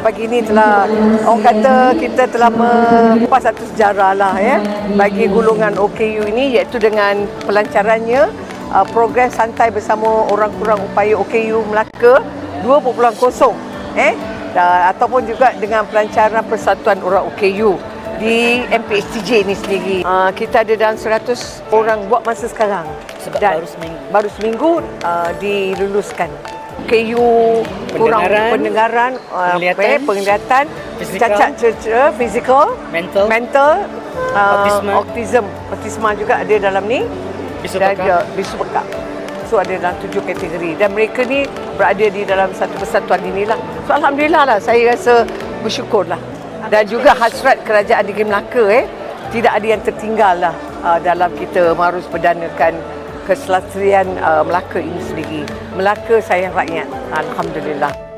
Pagi ini telah orang kata kita telah membuat satu sejarah lah ya bagi gulungan OKU ini iaitu dengan pelancarannya uh, program santai bersama orang kurang upaya OKU Melaka 2.0 eh dan, ataupun juga dengan pelancaran Persatuan Orang OKU di MPSTJ ni sendiri. Uh, kita ada dalam 100 orang buat masa sekarang. Sebab baru seminggu. Baru seminggu uh, diluluskan. KU kurang Pendengaran, uh, penglihatan, eh, penglihatan, cacat cerita, fizikal, mental, mental, uh, Autisma. autism, autisma juga ada dalam ni. bisu Dan dia bisu pekak. So ada dalam tujuh kategori dan mereka ni berada di dalam satu persatuan inilah. So alhamdulillah lah saya rasa bersyukur lah. Dan juga hasrat kerajaan negeri Melaka eh tidak ada yang tertinggal lah uh, dalam kita harus perdanakan keselesaian uh, Melaka ini sendiri. Melaka sayang rakyat. Alhamdulillah.